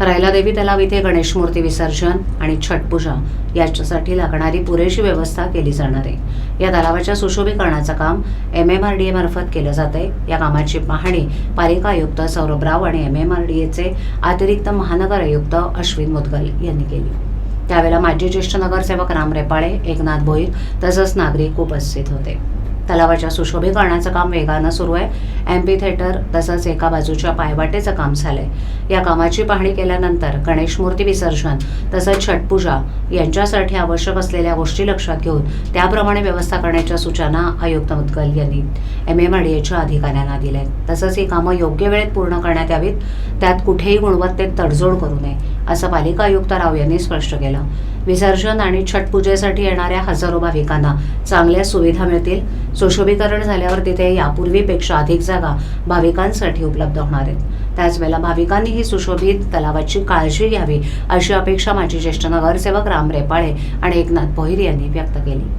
रायलादेवी तलाव इथे गणेश मूर्ती विसर्जन आणि छटपूजा याच्यासाठी लागणारी पुरेशी व्यवस्था केली जाणार आहे. या तलावाच्या सुशोभीकरणाचं काम M M R D A केलं जात आहे या कामाची पाहणी पालिका आयुक्त सौरभ राव आणि एम एम आर डी एचे अतिरिक्त महानगर आयुक्त अश्विन मुदगल यांनी केली. त्यावेळेला माजी ज्येष्ठ नगरसेवक राम रेपाळे एकनाथ भोईर तसंच नागरिक उपस्थित होते. तलावाच्या सुशोभीकरणाचं काम वेगानं सुरू आहे. एम्पी थिएटर तसंच एका बाजूच्या पायवाटेचं काम झालंय. या कामाची पाहणी केल्यानंतर गणेश मूर्ती विसर्जन तसंच छटपूजा यांच्यासाठी आवश्यक असलेल्या गोष्टी लक्षात घेऊन त्याप्रमाणे व्यवस्था करण्याच्या सूचना आयुक्त मुदगल यांनी एम एम एच्या अधिकाऱ्यांना दिल्या आहेत तसंच ही कामं योग्य वेळेत पूर्ण करण्यात यावीत. त्यात कुठेही गुणवत्तेत तडजोड करू नये. असं पालिका आयुक्त राव यांनी स्पष्ट केलं. विसर्जन आणि छटपूजेसाठी येणाऱ्या हजारो भाविकांना चांगल्या सुविधा मिळतील. सुशोभीकरण झाल्यावर तिथे यापूर्वीपेक्षा अधिक जागा भाविकांसाठी उपलब्ध होणार आहेत. त्याचवेळेला भाविकांनी ही सुशोभित तलावाची काळजी घ्यावी अशी अपेक्षा माजी ज्येष्ठ नगरसेवक राम रेपाळे आणि एकनाथ भोईर यांनी व्यक्त केली.